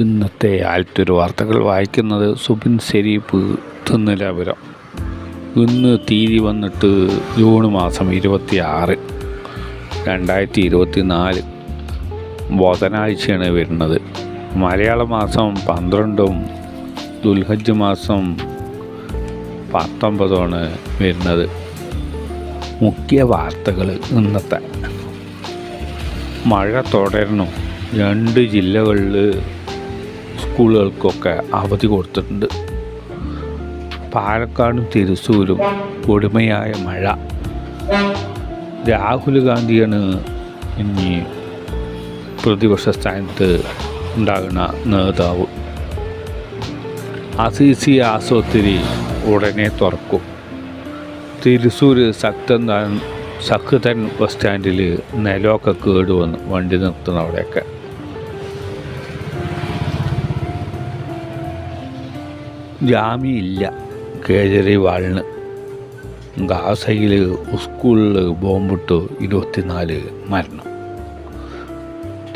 ഇന്നത്തെ ആലത്തൂർ വാർത്തകൾ വായിക്കുന്നത് സുബിൻ ശരീഫ് തിന്നലാപുരം. ഇന്ന് തീയതി വന്നിട്ട് ജൂൺ മാസം ഇരുപത്തി ആറ് രണ്ടായിരത്തി ഇരുപത്തി നാല് ബുധനാഴ്ചയാണ് വരുന്നത്. മലയാള മാസം പന്ത്രണ്ടും ദുൽഹജ് മാസം പത്തൊമ്പതുമാണ് വരുന്നത്. മുഖ്യ വാർത്തകൾ ഇന്നത്തെ. മഴ തുടരണം രണ്ട് ജില്ലകളിൽ സ്കൂളുകൾക്കൊക്കെ അവധി കൊടുത്തിട്ടുണ്ട്. പാലക്കാടും തിരുസൂരും കൊടുമയായ മഴ. രാഹുൽ ഗാന്ധിയാണ് ഇനി പ്രതിപക്ഷ സ്ഥാനത്ത് ഉണ്ടാകുന്ന നേതാവ്. അസീസി ആശുപത്രി ഉടനെ തുറക്കും. തിരുസൂർ ശക്തൻ സഖുതൻ ബസ് സ്റ്റാൻഡിൽ നിലമൊക്കെ കേടുവന്ന് വണ്ടി നിർത്തുന്ന അവിടെയൊക്കെ. ജാമ്യമില്ല കേജ്രിവാളിന് ഗാസയിൽ സ്കൂളിൽ ബോംബിട്ട് ഇരുപത്തിനാല് മരണം.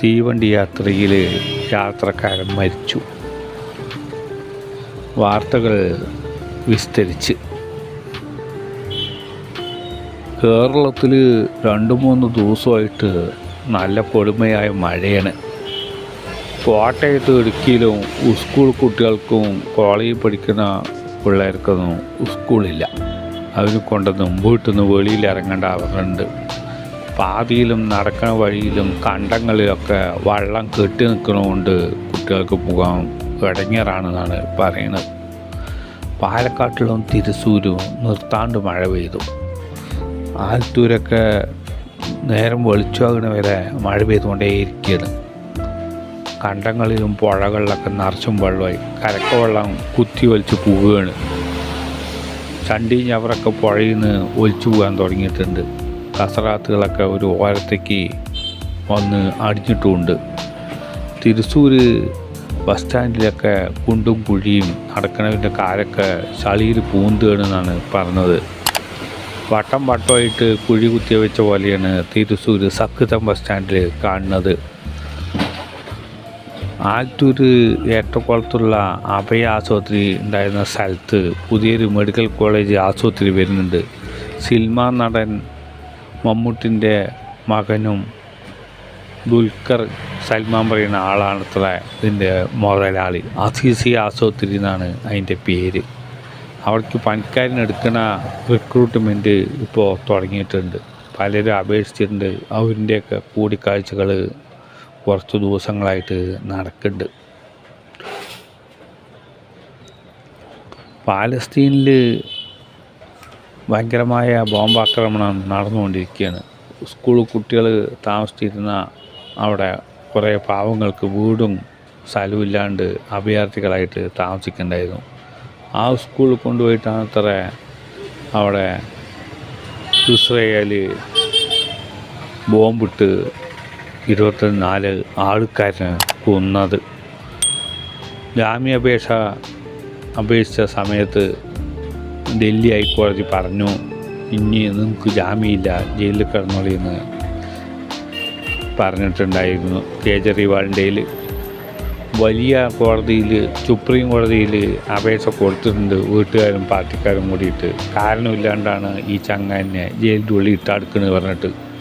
തീവണ്ടി യാത്രയിൽ യാത്രക്കാരൻ മരിച്ചു. വാർത്തകൾ വിസ്തരിച്ച്. കേരളത്തിൽ രണ്ട് മൂന്ന് ദിവസമായിട്ട് നല്ല കൊടുമയായ മഴയാണ്. കോട്ടയത്ത് ഇടുക്കിയിലും സ്കൂൾ കുട്ടികൾക്കും കോളേജിൽ പഠിക്കുന്ന പിള്ളേർക്കൊന്നും സ്കൂളില്ല അവർ കൊണ്ടൊന്നും വീട്ടിൽ നിന്ന് വെളിയിൽ ഇറങ്ങേണ്ട അവരുണ്ട്. പാതിയിലും നടക്കുന്ന വഴിയിലും കണ്ടങ്ങളിലൊക്കെ വള്ളം കെട്ടി നിൽക്കണതുകൊണ്ട് കുട്ടികൾക്ക് പോകാൻ ഇടങ്ങേറാണെന്നാണ് പറയുന്നത്. പാലക്കാട്ടിലും തിരുസൂരും നിർത്താണ്ട് മഴ പെയ്തു. ആലത്തൂരൊക്കെ നേരം വെളിച്ചാകുന്ന വരെ മഴ പെയ്തുകൊണ്ടേയിരിക്കുകയാണ്. കണ്ടങ്ങളിലും പുഴകളിലൊക്കെ നിറച്ചും വെള്ളമായി. കരക്ക വെള്ളം കുത്തി ഒലിച്ച് പോവുകയാണ്. ചണ്ടി ഞവറൊക്കെ പുഴയിൽ നിന്ന് ഒലിച്ചു പോകാൻ തുടങ്ങിയിട്ടുണ്ട്. കസറാത്തുകളൊക്കെ ഒരു ഓരത്തേക്ക് വന്ന് അടിഞ്ഞിട്ടുമുണ്ട്. തിരുസൂർ ബസ് സ്റ്റാൻഡിലൊക്കെ കുണ്ടും കുഴിയും നടക്കണവിന്റെ കാലൊക്കെ ചളിയിൽ പൂന്തുകയാണെന്നാണ് പറഞ്ഞത്. വട്ടം വട്ടമായിട്ട് കുഴി കുത്തിയ വെച്ച പോലെയാണ് തിരുസൂർ സക്കൃതം ബസ് സ്റ്റാൻഡിൽ കാണുന്നത്. ആലത്തൂർ ഏറ്റക്കുളത്തുള്ള അഭയ ആശുപത്രി ഉണ്ടായിരുന്ന സ്ഥലത്ത് പുതിയൊരു മെഡിക്കൽ കോളേജ് ആശുപത്രി വരുന്നുണ്ട്. സിനിമ നടൻ മമ്മൂട്ടിന്റെ മകനും ദുൽഖർ സൽമാൻ പറയുന്ന ആളാണത്ര ഇതിന്റെ മുതലാളി. അസീസി ആശുപത്രി എന്നാണ് അതിന്റെ പേര്. അവർക്ക് പണിക്കാരനെടുക്കുന്ന റിക്രൂട്ട്മെന്റ് ഇപ്പോൾ തുടങ്ങിയിട്ടുണ്ട്. പലരും അപേക്ഷിച്ചിട്ടുണ്ട്. അവരിന്റെയൊക്കെ കൂടിക്കാഴ്ചകൾ കുറച്ച് ദിവസങ്ങളായിട്ട് നടക്കുന്നുണ്ട്. പാലസ്തീനിൽ ഭയങ്കരമായ ബോംബാക്രമണം നടന്നുകൊണ്ടിരിക്കുകയാണ്. സ്കൂൾ കുട്ടികൾ താമസിച്ചിരുന്ന അവിടെ കുറേ പാവങ്ങൾക്ക് വീടും സ്ഥലമില്ലാണ്ട് അഭയാർത്ഥികളായിട്ട് താമസിക്കുന്നുണ്ടായിരുന്നു. ആ സ്കൂളിൽ കൊണ്ടുപോയിട്ടാണ് അത്ര അവിടെ ഇസ്രയേൽ ബോംബിട്ട് ഇരുപത്തിനാല് ആൾക്കാരെ കൊന്നത്. ജാമ്യാപേക്ഷ അപേക്ഷിച്ച സമയത്ത് ഡൽഹി ഹൈക്കോടതി പറഞ്ഞു ഇനി നിങ്ങൾക്ക് ജാമ്യമില്ല ജയിലിൽ കിടന്നോളിയെന്ന് പറഞ്ഞിട്ടുണ്ടായിരുന്നു കേജ്രിവാളിന്റെ വലിയ കോടതിയിൽ സുപ്രീം കോടതിയിൽ അപേക്ഷ കൊടുത്തിട്ടുണ്ട് വീട്ടുകാരും പാർട്ടിക്കാരും കൂടിയിട്ട്. കാരണമില്ലാണ്ടാണ് ഈ ചങ്ങാനെ ജയിലിന്റെ ഉള്ളിൽ ഇട്ടടുക്കുന്നത് പറഞ്ഞിട്ട്.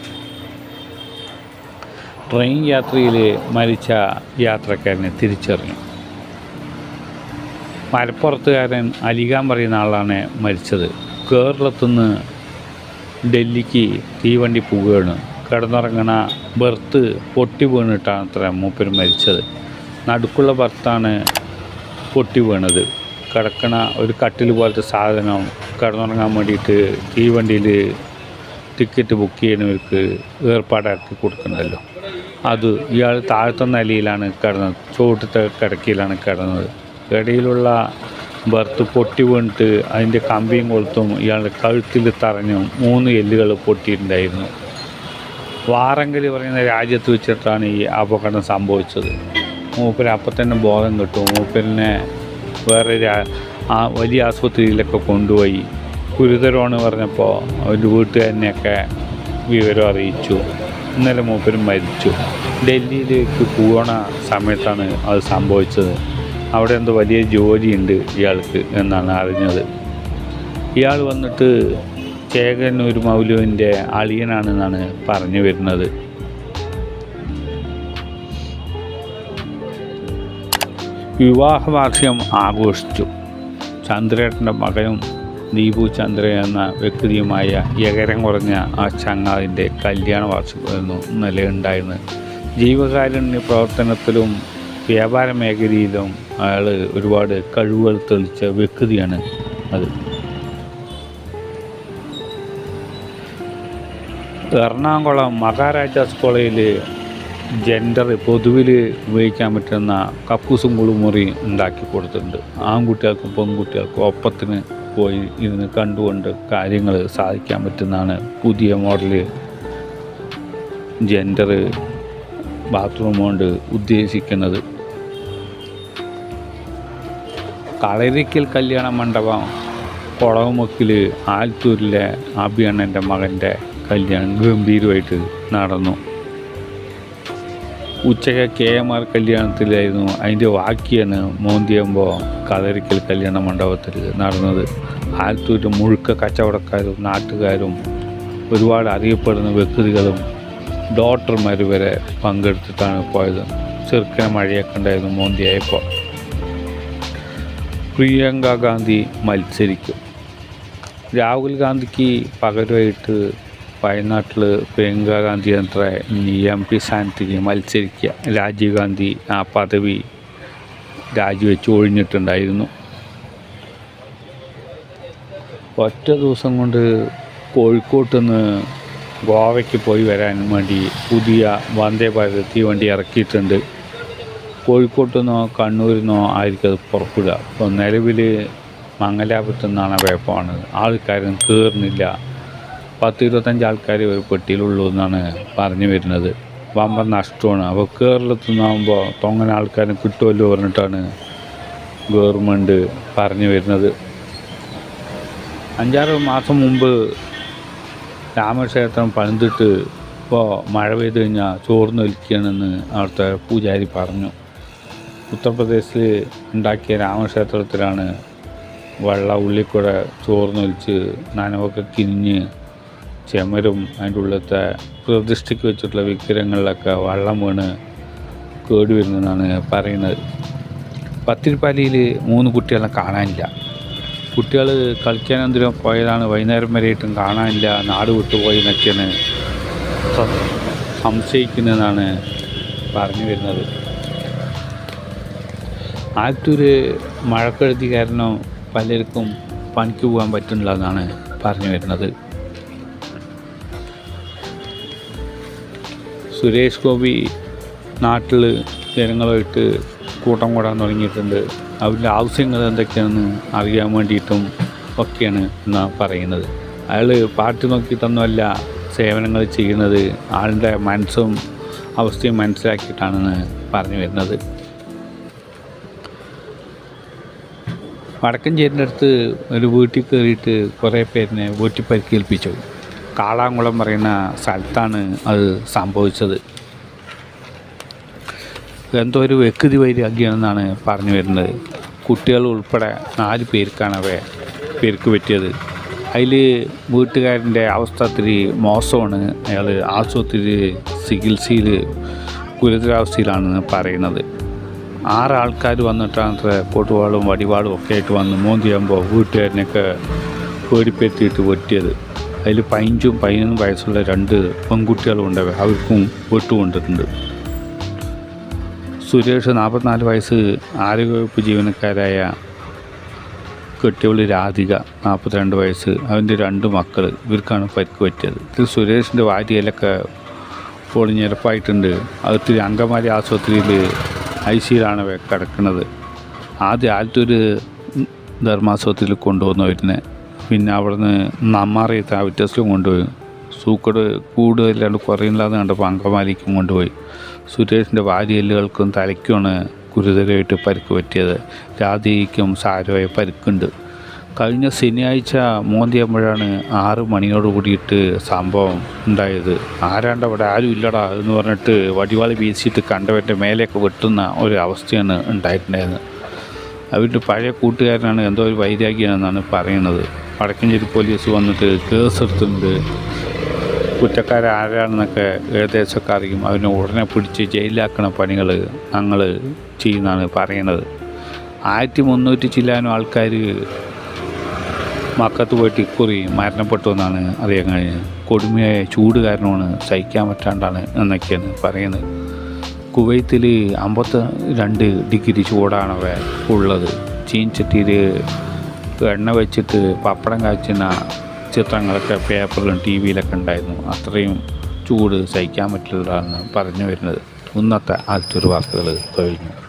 ട്രെയിൻ യാത്രയിൽ മരിച്ച യാത്രക്കാരനെ തിരിച്ചറിഞ്ഞു. മലപ്പുറത്തുകാരൻ അലിഖാൻ പറയുന്ന ആളാണ് മരിച്ചത്. കേരളത്തുനിന്ന് ഡൽഹിക്ക് തീവണ്ടി പോവുകയാണ്. കിടന്നുറങ്ങണ ബർത്ത് പൊട്ടി വീണിട്ടാണ് അത്ര മൂപ്പർ മരിച്ചത്. നടുക്കുള്ള ബർത്താണ് പൊട്ടി വീണത്. കിടക്കണ ഒരു കട്ടിൽ പോലത്തെ സാധനം കിടന്നുറങ്ങാൻ വേണ്ടിയിട്ട് തീവണ്ടിയിൽ ടിക്കറ്റ് ബുക്ക് ചെയ്യുന്നവർക്ക് ഏർപ്പാടാക്കി കൊടുക്കണ്ടല്ലോ. അത് ഇയാൾ താഴത്തെ നിലയിലാണ് കിടന്നത്. ചുവട്ടത്തെ കിടക്കയിലാണ് കിടന്നത്. ഇടയിലുള്ള ബർത്ത് പൊട്ടി വീണിട്ട് അതിന്റെ കമ്പിയും കൊളുത്തും ഇയാളുടെ കഴുത്തിൽ തറഞ്ഞു മൂന്ന് എല്ലുകൾ പൊട്ടിയിട്ടുണ്ടായിരുന്നു. വാറങ്കൽ പറയുന്ന രാജ്യത്ത് വെച്ചിട്ടാണ് ഈ അപകടം സംഭവിച്ചത്. മൂപ്പര് അപ്പം തന്നെ ബോധം കിട്ടും. മൂപ്പരിനെ വേറെ ആ വലിയ ആശുപത്രിയിലൊക്കെ കൊണ്ടുപോയി. ഗുരുതരമാണ് പറഞ്ഞപ്പോൾ അവന്റെ വീട്ടുകാരനെയൊക്കെ വിവരം അറിയിച്ചു. ഇന്നലെ മൂപ്പരും മരിച്ചു. ഡൽഹിയിലേക്ക് പോകണ സമയത്താണ് അത് സംഭവിച്ചത്. അവിടെ എന്തോ വലിയ ജോലിയുണ്ട് ഇയാൾക്ക് എന്നാണ് അറിഞ്ഞത്. ഇയാൾ വന്നിട്ട് ചേകന്നൂർ മൗലുവിന്റെ അളിയനാണെന്നാണ് പറഞ്ഞു വരുന്നത്. വിവാഹവാർഷികം ആഘോഷിച്ചു. ചന്ദ്രേട്ടന്റെ മകനും ദീപു ചന്ദ്ര എന്ന വ്യക്തിയുമായ യകരം കുറഞ്ഞ ആ ചങ്ങാതിന്റെ കല്യാണ വാർഷികമായിരുന്നു ഇന്നലെ ഉണ്ടായിരുന്നത്. ജീവകാരുണ്യ പ്രവർത്തനത്തിലും വ്യാപാര മേഖലയിലും അയാൾ ഒരുപാട് കഴിവുകൾ തെളിച്ച വ്യക്തിയാണ് അത്. എറണാകുളം മഹാരാജാസ് കോളേജിൽ ജെൻഡർ പൊതുവിൽ ഉപയോഗിക്കാൻ പറ്റുന്ന കക്കൂസും കുളിമുറി ഉണ്ടാക്കി കൊടുത്തിട്ടുണ്ട്. ആൺകുട്ടികൾക്കും പെൺകുട്ടികൾക്കും ഒപ്പത്തിന് പോയി ഇരുന്ന് കണ്ടുകൊണ്ട് കാര്യങ്ങൾ സാധിക്കാൻ പറ്റുന്നതാണ് പുതിയ മോഡൽ ജെൻഡർ ബാത്റൂം കൊണ്ട് ഉദ്ദേശിക്കുന്നത്. കളരിക്കൽ കല്യാണ മണ്ഡപം കുളവുമുക്കിൽ ആലത്തൂരിലെ അഭിയണ്ണന്റെ മകന്റെ കല്യാണം ഗംഭീരമായിട്ട് നടന്നു. ഉച്ചയ്ക്ക് കെ എം ആർ കല്യാണത്തിലായിരുന്നു. അതിന്റെ വാക്കിയാണ് മോന്തിയമ്പോ കളരിക്കൽ കല്യാണ മണ്ഡപത്തിൽ നടന്നത്. ആലത്തൂർ മുഴുക്ക കച്ചവടക്കാരും നാട്ടുകാരും ഒരുപാട് അറിയപ്പെടുന്ന വ്യക്തികളും ഡോക്ടർമാർ വരെ പങ്കെടുത്തിട്ടാണ് പോയത്. ചെറുക്കന മഴയൊക്കെ ഉണ്ടായിരുന്നു മോന്തിയായപ്പോൾ പ്രിയങ്ക ഗാന്ധി മത്സരിക്കും. രാഹുൽ ഗാന്ധിക്ക് പകരമായിട്ട് വയനാട്ടിൽ പ്രിയങ്ക ഗാന്ധി എത്ര എം പി സ്ഥാനത്തേക്ക് മത്സരിക്കുക. രാജീവ് ഗാന്ധി ആ പദവി രാജിവെച്ച് ഒഴിഞ്ഞിട്ടുണ്ടായിരുന്നു. ഒറ്റ ദിവസം കൊണ്ട് കോഴിക്കോട്ട് നിന്ന് ഗോവയ്ക്ക് പോയി വരാൻ വേണ്ടി പുതിയ വന്ദേ ഭാരത് തീവണ്ടി ഇറക്കിയിട്ടുണ്ട്. കോഴിക്കോട്ട് നിന്നോ കണ്ണൂരിൽ നിന്നോ ആയിരിക്കും അത് പുറപ്പെടുക. ഇപ്പോൾ നിലവിൽ മംഗലാപുരത്തു നിന്നാണ് വേപ്പമാണ് ആൾക്കാരും കയറുന്നില്ല. പത്ത് ഇരുപത്തഞ്ച് ആൾക്കാർ ഒരു പെട്ടിയിലുള്ളൂ എന്നാണ് പറഞ്ഞു വരുന്നത്. വമ്പൻ നഷ്ടമാണ്. അപ്പോൾ കേരളത്തിൽ നിന്നാകുമ്പോൾ തൊങ്ങനെ ആൾക്കാരും കിട്ടുമല്ലോ പറഞ്ഞിട്ടാണ് ഗവൺമെന്റ് പറഞ്ഞു വരുന്നത്. അഞ്ചാറ് മാസം മുമ്പ് രാമക്ഷേത്രം പണിതിട്ട് ഇപ്പോൾ മഴ പെയ്ത് കഴിഞ്ഞാൽ ചോർന്ന് ചോർന്നൊലിക്കുകയാണെന്ന് അവിടുത്തെ പൂജാരി പറഞ്ഞു. ഉത്തർപ്രദേശിൽ ഉണ്ടാക്കിയ രാമക്ഷേത്രത്തിലാണ് വെള്ള ഉള്ളിക്കൂടെ ചോർന്നൊലിച്ച് നനവൊക്കെ കിനിഞ്ഞ് ചെമരും അതിന്റെ ഉള്ളിലത്തെ പ്രതിഷ്ഠയ്ക്ക് വെച്ചിട്ടുള്ള വിഗ്രഹങ്ങളിലൊക്കെ വള്ളം വീണ് കേടി വരുന്നതെന്നാണ് പറയുന്നത്. പത്തിരിപ്പാലിയിൽ മൂന്ന് കുട്ടികളെ കാണാനില്ല. കുട്ടികൾ കളിക്കാനെന്തിനും പോയതാണ്. വൈകുന്നേരം വരെയായിട്ടും കാണാനില്ല. നാട് വിട്ടുപോയി എന്നൊക്കെയാണ് സംശയിക്കുന്നതെന്നാണ് പറഞ്ഞു വരുന്നത്. ആറ്റൂർ മഴക്കെടുതി കാരണം പലർക്കും പണിക്ക് പോകാൻ പറ്റുന്നില്ല എന്നാണ് പറഞ്ഞു വരുന്നത്. സുരേഷ് ഗോപി നാട്ടിൽ ജനങ്ങളുമായിട്ട് കൂട്ടം കൂടാൻ തുടങ്ങിയിട്ടുണ്ട്. അവരുടെ ആവശ്യങ്ങൾ എന്തൊക്കെയാണെന്ന് അറിയാൻ വേണ്ടിയിട്ടും ഒക്കെയാണ് എന്നാണ് പറയുന്നത്. അയാൾ പാർട്ടി നോക്കിയിട്ടൊന്നുമല്ല സേവനങ്ങൾ ചെയ്യുന്നത്. ആളുടെ മനസ്സും അവസ്ഥയും മനസ്സിലാക്കിയിട്ടാണെന്ന് പറഞ്ഞു വരുന്നത്. വടക്കഞ്ചേരിന്റെ അടുത്ത് ഒരു വീട്ടിൽ കയറിയിട്ട് കുറേ പേരിനെ വീട്ടിൽ പരിക്കേൽപ്പിച്ചു. കാളാങ്കുളം പറയുന്ന സ്ഥലത്താണ് അത് സംഭവിച്ചത്. എന്തോ ഒരു വ്യക്തി വൈരാഗ്യമെന്നാണ് പറഞ്ഞു വരുന്നത്. കുട്ടികൾ ഉൾപ്പെടെ നാല് പേർക്കാണ് അവ പേർക്ക് പറ്റിയത്. അതിൽ വീട്ടുകാരന്റെ അവസ്ഥ ഇത്തിരി മോശമാണ്. അയാൾ ആശുപത്രി ചികിത്സയിൽ ഗുരുതരാവസ്ഥയിലാണെന്ന് പറയുന്നത്. ആറ് ആൾക്കാർ വന്നിട്ടാണ് കൊട്ടുവാളും വടിവാളും ഒക്കെ ആയിട്ട് വന്ന് മോന്തിയാകുമ്പോൾ വീട്ടുകാരനെയൊക്കെ പേടിപ്പെടുത്തിയിട്ട് വെട്ടിയത്. അതിൽ പതിനഞ്ചും പതിനൊന്നും വയസ്സുള്ള രണ്ട് പെൺകുട്ടികളും ഉണ്ട്. അവർക്കും വെട്ടുകൊണ്ടിട്ടുണ്ട് സുരേഷ് നാൽപ്പത്തിനാല് വയസ്സ് ആരോഗ്യവകുപ്പ് ജീവനക്കാരായ കെട്ടിയവൾ രാധിക നാൽപ്പത്തിരണ്ട് വയസ്സ്. അവന്റെ രണ്ട് മക്കൾ ഇവർക്കാണ് പരിക്ക് പറ്റിയത്. ഇതിൽ സുരേഷിന്റെ വാരിയിലൊക്കെ പൊളിഞ്ഞിരപ്പായിട്ടുണ്ട് അത് ഇത്തിരി അങ്കമാലി ആശുപത്രിയിൽ ഐ സിയിലാണ് കിടക്കുന്നത്. ആദ്യം ആലത്തൂർ ധർമാശുപത്രിയിൽ കൊണ്ടുവന്നവരിനെ പിന്നെ അവിടുന്ന് നമ്മാറി ടെസ്റ്റിലും കൊണ്ടുപോയി. സൂക്കട് കൂടുതലാണ്ട് കുറയുന്നില്ലാന്ന് കണ്ടപ്പോൾ അങ്കമാലിക്കും കൊണ്ടുപോയി. സുരേഷിന്റെ വാരിയല്ലുകൾക്കും തലയ്ക്കുമാണ് ഗുരുതരമായിട്ട് പരിക്ക് പറ്റിയത്. രാധികയ്ക്കും സാരമായ പരിക്കുണ്ട്. കഴിഞ്ഞ ശനിയാഴ്ച മോന്തിയാകുമ്പോഴാണ് ആറ് മണിയോട് കൂടിയിട്ട് സംഭവം ഉണ്ടായത്. ആരാണ്ട് അവിടെ ആരും ഇല്ലടാ എന്ന് പറഞ്ഞിട്ട് വടിവാളി വീശിയിട്ട് കണ്ടവന്റെ മേലെയൊക്കെ വെട്ടുന്ന ഒരു അവസ്ഥയാണ് ഉണ്ടായിട്ടുണ്ടായിരുന്നത്. അവരുടെ പഴയ കൂട്ടുകാരനാണ് എന്തോ ഒരു വൈരാഗ്യമാണെന്നാണ് പറയുന്നത്. വടക്കഞ്ചേരി പോലീസ് വന്നിട്ട് കേസെടുത്തിട്ടുണ്ട് കുറ്റക്കാരാരാണെന്നൊക്കെ ഏകദേശമൊക്കെ അറിയും. അവനെ ഉടനെ പിടിച്ച് ജയിലിലാക്കണ പണികൾ ഞങ്ങൾ ചെയ്യുന്നതാണ് പറയണത് ആയിരത്തി മുന്നൂറ്റി ചില്ലാനും ആൾക്കാർ മക്കത്ത് പോയിട്ട് ഇക്കുറി മരണപ്പെട്ടു എന്നാണ് അറിയാൻ കഴിഞ്ഞത് കൊടുമയായ ചൂട് കാരണമാണ് സഹിക്കാൻ പറ്റാണ്ടാണ് എന്നൊക്കെയാണ് പറയുന്നത്. കുവൈത്തിൽ അമ്പത്തി രണ്ട് ഡിഗ്രി ചൂടാണ് ഉള്ളത്. ചീൻചട്ടിയിൽ എണ്ണ വെച്ചിട്ട് പപ്പടം കാച്ചുന്ന ചിത്രങ്ങളൊക്കെ പേപ്പറിലും ടി വിയിലൊക്കെ ഉണ്ടായിരുന്നു. അത്രയും ചൂട് സഹിക്കാൻ പറ്റില്ല എന്ന് പറഞ്ഞു വരുന്നത്. ഇന്നത്തെ ആദ്യത്തെ ഒരു വാർത്തകൾ കഴിഞ്ഞു.